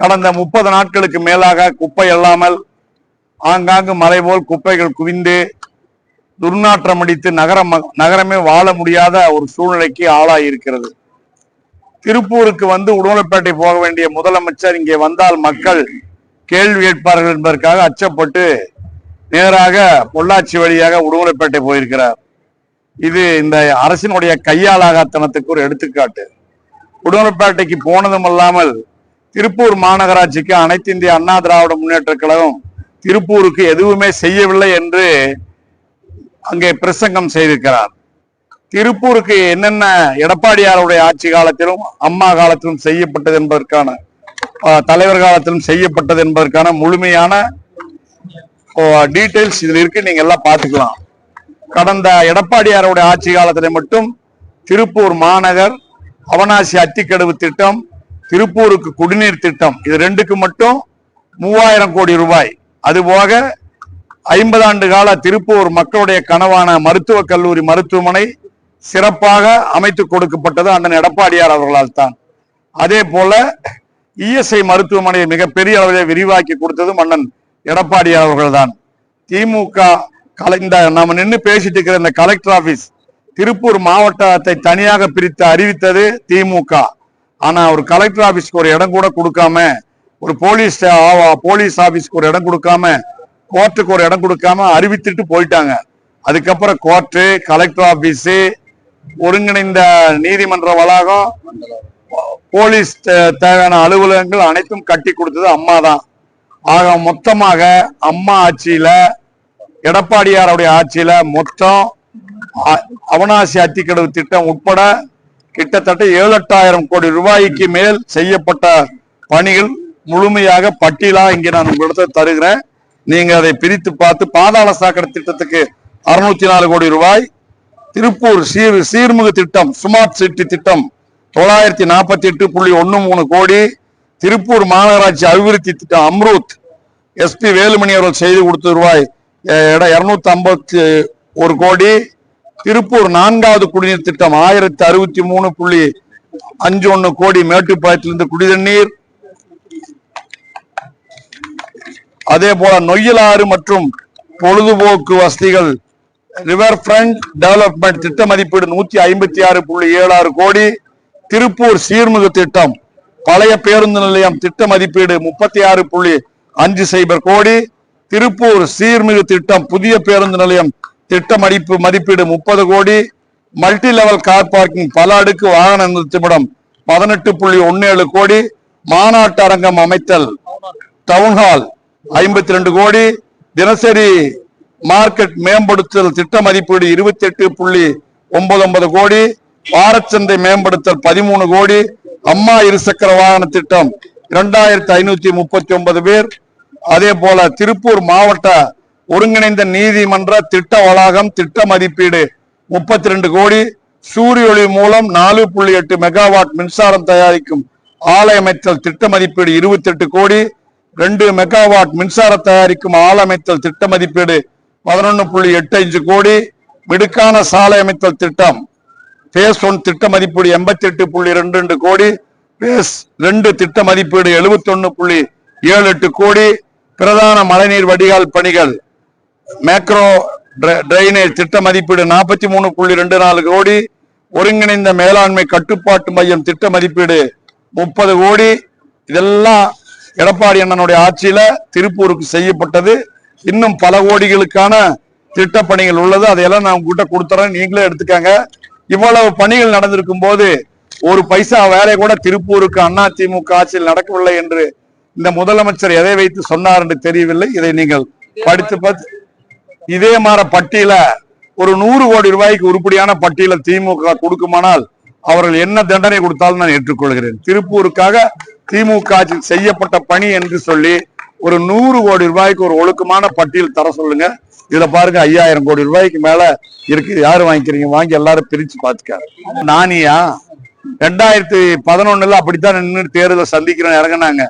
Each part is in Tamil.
கடந்த முப்பது நாட்களுக்கு மேலாக குப்பை இல்லாமல் ஆங்காங்கு மலை போல் குப்பைகள் குவிந்து துர்நாற்றம் அடித்து நகரம் நகரமே வாழ முடியாத ஒரு சூழ்நிலைக்கு ஆளாயிருக்கிறது. திருப்பூருக்கு வந்து உடுமலைப்பேட்டை போக வேண்டிய முதலமைச்சர் இங்கே வந்தால் மக்கள் கேள்வி கேட்பார்கள் என்பதற்காக அச்சப்பட்டு நேராக பொள்ளாச்சி வழியாக உடுமலைப்பேட்டை போயிருக்கிறார். இது இந்த அரசினுடைய கையாளாகத்தனத்துக்கு ஒரு எடுத்துக்காட்டு. உடுமலைப்பேட்டைக்கு போனதும் அல்லாமல் திருப்பூர் மாநகராட்சிக்கு அனைத்து இந்திய அண்ணா திராவிட முன்னேற்ற கழகம் திருப்பூருக்கு எதுவுமே செய்யவில்லை என்று அங்கே பிரசங்கம் செய்திருக்கிறார். திருப்பூருக்கு என்னென்ன எடப்பாடியாருடைய ஆட்சி காலத்திலும் அம்மா காலத்திலும் செய்யப்பட்டது என்பதற்கான தலைவர் காலத்திலும் செய்யப்பட்டது என்பதற்கான முழுமையான டீட்டெயில்ஸ் இதில் இருக்கு நீங்க எல்லாம் பார்த்துக்கலாம். கடந்த எடப்பாடியாருடைய ஆட்சி காலத்தில் மட்டும் திருப்பூர் மாநகர் அவனாசி அத்திக்கடவு திட்டம் திருப்பூருக்கு குடிநீர் திட்டம். இது ரெண்டுக்கு மட்டும் மூவாயிரம் கோடி ரூபாய். அதுபோக ஐம்பது ஆண்டு கால திருப்பூர் மக்களுடைய கனவான மருத்துவக் கல்லூரி மருத்துவமனை சிறப்பாக அமைத்து கொடுக்கப்பட்டது அண்ணன் எடப்பாடியார் அவர்களால் தான். அதே போல இஎஸ்ஐ மருத்துவமனையை மிகப்பெரிய அளவில் விரிவாக்கி கொடுத்தது மன்னன் எடப்பாடியார் அவர்கள் தான் திமுக கலை இந்த நின்று பேசிட்டு இருக்கிற இந்த கலெக்டர் ஆபீஸ் திருப்பூர் மாவட்டத்தை தனியாக பிரித்து அறிவித்தது திமுக. ஆனா ஒரு கலெக்டர் ஆபீஸ்க்கு ஒரு இடம் கூட கொடுக்காம ஒரு போலீஸ் போலீஸ் ஆபீஸ்க்கு ஒரு இடம் கொடுக்காம கோர்ட்டுக்கு ஒரு இடம் கொடுக்காம அறிவித்துட்டு போயிட்டாங்க. அதுக்கப்புறம் கோர்ட்டு கலெக்டர் ஆபீஸ் ஒருங்கிணைந்த நீதிமன்ற வளாகம் போலீஸ் தே- தேவையான அலுவலகங்கள் அனைத்தும் கட்டி கொடுத்தது அம்மா தான். ஆக மொத்தமாக அம்மா ஆட்சியில எடப்பாடியாருடைய ஆட்சியில மொத்தம் அ- அவனாசி அத்திக்கடவு திட்டம் உட்பட கிட்டத்தட்ட ஏழு எட்டாயிரம் கோடி ரூபாய்க்கு மேல் செய்யப்பட்ட பணிகள் முழுமையாக பட்டியலா இங்கே நான் உங்களிடத்தை தருகிறேன். நீங்க அதை பிரித்து பார்த்து பாதாள சாக்கடை திட்டத்துக்கு அறுநூத்தி நாலு கோடி ரூபாய் திருப்பூர் சீர் சீர்மிகு திட்டம் ஸ்மார்ட் சிட்டி திட்டம் தொள்ளாயிரத்தி நாற்பத்தி எட்டு புள்ளி ஒன்னு மூணு கோடி திருப்பூர் மாநகராட்சி அபிவிருத்தி திட்டம் அம்ரூத் எஸ்பி வேலுமணி அவர்கள் செய்து கொடுத்த ரூபாய் இருநூத்தி ஐம்பத்தி ஒரு கோடி திருப்பூர் நான்காவது குடிநீர் திட்டம் ஆயிரத்தி அறுபத்தி மூணு புள்ளி அஞ்சு ஒன்னு கோடி மேட்டுப்பாயத்திலிருந்து குடிதண்ணீர் அதே போல நொய்யலாறு மற்றும் பொழுதுபோக்கு வசதிகள். ரிவர் ஃப்ரண்ட் டெவலப்மெண்ட் திட்ட மதிப்பீடு நூத்தி ஐம்பத்தி ஆறு புள்ளி ஏழு ஆறு கோடி. திருப்பூர் சீர்மிகு திட்டம் பழைய பேருந்து நிலையம் திட்ட மதிப்பீடு முப்பத்தி ஆறு புள்ளி அஞ்சு சைபர் கோடி. திருப்பூர் சீர்மிகு திட்டம் புதிய பேருந்து நிலையம் திட்ட மதிப்பு மதிப்பீடு முப்பது கோடி. மல்டி லெவல் கார் பார்க்கிங் பல அடுக்கு வாகன நிறுத்துமிடம் பதினெட்டு புள்ளி ஒன்னு ஏழு கோடி. மாநாட்டு அரங்கம் அமைத்தல். டவுன்ஹால் ஐம்பத்தி ரெண்டு கோடி. தினசரி மார்க்கெட் மேம்படுத்தல் திட்ட மதிப்பீடு இருபத்தி எட்டு புள்ளி ஒன்பது ஒன்பது கோடி. வாரச்சந்தை மேம்படுத்தல் பதிமூணு கோடி. அம்மா இருசக்கர வாகன திட்டம் இரண்டாயிரத்தி ஐநூத்தி முப்பத்தி ஒன்பது பேர். அதே போல திருப்பூர் மாவட்ட ஒருங்கிணைந்த நீதிமன்ற திட்ட வளாகம் திட்ட மதிப்பீடு முப்பத்தி ரெண்டு கோடி. சூரிய ஒளி மூலம் நாலு புள்ளி எட்டு மெகாவாட் மின்சாரம் தயாரிக்கும் ஆலை அமைத்தல் திட்ட மதிப்பீடு இருபத்தி எட்டு கோடி. ரெண்டு மெகாவாட் மின்சாரம் தயாரிக்கும் ஆலை அமைத்தல் திட்ட மதிப்பீடு பதினொன்று புள்ளி எட்டு அஞ்சு கோடி. மிடுக்கான சாலை அமைத்தல் திட்டம் பேஸ் ஒன் திட்ட மதிப்பீடு எண்பத்தி எட்டு புள்ளி ரெண்டு ரெண்டு கோடி. பேஸ் ரெண்டு திட்ட மதிப்பீடு எழுபத்தி ஒன்று புள்ளி ஏழு எட்டு கோடி. பிரதான மழைநீர் வடிகால் பணிகள் மேக்ரோ டிரைனேஜ் திட்ட மதிப்பீடு நாற்பத்தி மூணு புள்ளி ரெண்டு நாலு கோடி. ஒருங்கிணைந்த மேலாண்மை கட்டுப்பாட்டு மையம் திட்ட மதிப்பீடு முப்பது கோடி. இதெல்லாம் எடப்பாடி அண்ணனுடைய ஆட்சியில திருப்பூருக்கு செய்யப்பட்டது. இன்னும் பல கோடிகளுக்கான திட்டப்பணிகள் உள்ளது. அதையெல்லாம் நான் உங்ககிட்ட கொடுத்துறேன். நீங்களே எடுத்துக்கங்க. இவ்வளவு பணிகள் நடந்திருக்கும் போது ஒரு பைசா வேலை கூட திருப்பூருக்கு அண்ணா திமுக ஆட்சியில் நடக்கவில்லை என்று இந்த முதலமைச்சர் எதை வைத்து சொன்னார் என்று தெரியவில்லை. இதை நீங்கள் படித்து பார்த்து இதே மாதிரி பட்டியல ஒரு நூறு கோடி ரூபாய்க்கு உருப்படியான பட்டியல திமுக கொடுக்குமானால் அவர்கள் என்ன தண்டனை கொடுத்தாலும் நான் ஏற்றுக்கொள்கிறேன். திருப்பூருக்காக திமுக செய்யப்பட்ட பணி என்று சொல்லி ஒரு நூறு கோடி ரூபாய்க்கு ஒரு ஒழுக்கமான பட்டியல் தர சொல்லுங்க. இதுல பாருங்க ஐயாயிரம் கோடி ரூபாய்க்கு மேல இருக்கு யாரு வாங்கிக்கிறீங்க? வாங்கி எல்லாரும் பிரிச்சு பாத்துக்க நானியா? ரெண்டாயிரத்தி பதினொன்னுல அப்படித்தான் நின்று தேர்தலை சந்திக்கிறேன் இறங்குனாங்க.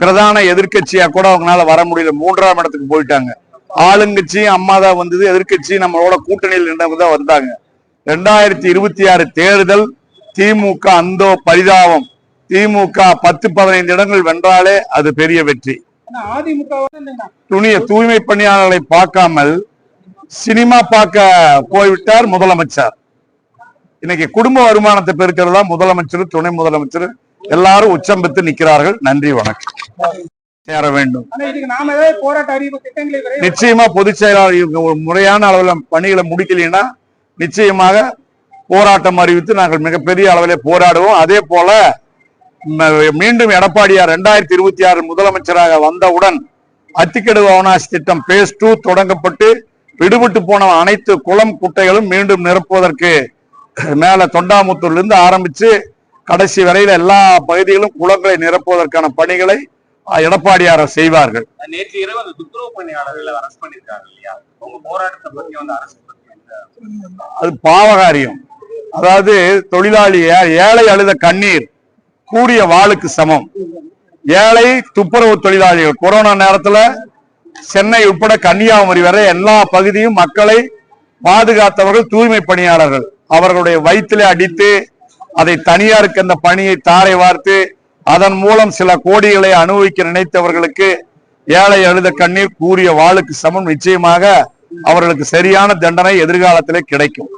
பிரதான எதிர்க்கட்சியா கூட அவங்களால வர முடியல. மூன்றாம் இடத்துக்கு போயிட்டாங்க. ஆளுங்கட்சியும் அம்மா தான் வந்தது எதிர்க்கட்சி நம்மளோட கூட்டணியில் நின்றவங்க தான் வந்தாங்க. ரெண்டாயிரத்தி இருபத்தி ஆறு தேர்தல் திமுக அந்தோ பரிதாபம். திமுக பத்து பதினைந்து இடங்கள் வென்றாலே அது பெரிய வெற்றி. துணிய தூய்மை பணியாளர்களை பார்க்காமல் சினிமா பார்க்க போய்விட்டார் முதலமைச்சர். இன்னைக்கு குடும்ப வருமானத்தை பெருக்கிறதா முதலமைச்சர் துணை முதலமைச்சர் எல்லாரும் உச்சம் பெற்று நிக்கிறார்கள் நன்றி வணக்கம். சேர வேண்டும். நிச்சயமா பொதுச் செயலாளர் இவங்க ஒரு முறையான அளவில் பணிகளை முடிக்கலைன்னா நிச்சயமாக போராட்டம் அறிவித்து நாங்கள் மிகப்பெரிய அளவில் போராடுவோம். அதே போல மீண்டும் எடப்பாடியார் இரண்டாயிரத்தி இருபத்தி ஆறு முதலமைச்சராக வந்தவுடன் அத்திக்கடு அவனாசி திட்டம் பேஸ் டூ தொடங்கப்பட்டு விடுபட்டு போன அனைத்து குளம் குட்டைகளும் மீண்டும் நிரப்புவதற்கு மேல தொண்டாமுத்தூர்ல இருந்து ஆரம்பிச்சு கடைசி வரையில எல்லா பகுதிகளும் குளங்களை நிரப்புவதற்கான பணிகளை எடப்பாடியார் செய்வார்கள். நேற்று இரவு அந்த துப்புரவு பணியாளர்களை அரெஸ்ட் பண்ணிருக்காங்க இல்லையா? உங்க போராட்டத்தை பத்தி வந்து அரசு பத்தி எந்த அது பாவகாரியம். அதாவது தொழிலாளி ஏ- ஏழை அழுத கண்ணீர் கூடிய வாளுக்கு சமம். ஏழை துப்புரவு தொழிலாளிகள் கொரோனா நேரத்துல சென்னை உட்பட கன்னியாகுமரி வரை எல்லா பகுதியும் மக்களை பாதுகாத்தவர்கள் தூய்மை பணியாளர்கள். அவர்களுடைய வயிற்றிலே அடித்து அதை தனியாருக்கு அந்த பணியை தாரை வார்த்து அதன் மூலம் சில கோடிகளை அனுபவிக்க நினைத்தவர்களுக்கு ஏழை அழுத கண்ணீர் கூறிய வாளுக்கு சமம் நிச்சயமாக அவர்களுக்கு சரியான தண்டனை எதிர்காலத்திலே கிடைக்கும்.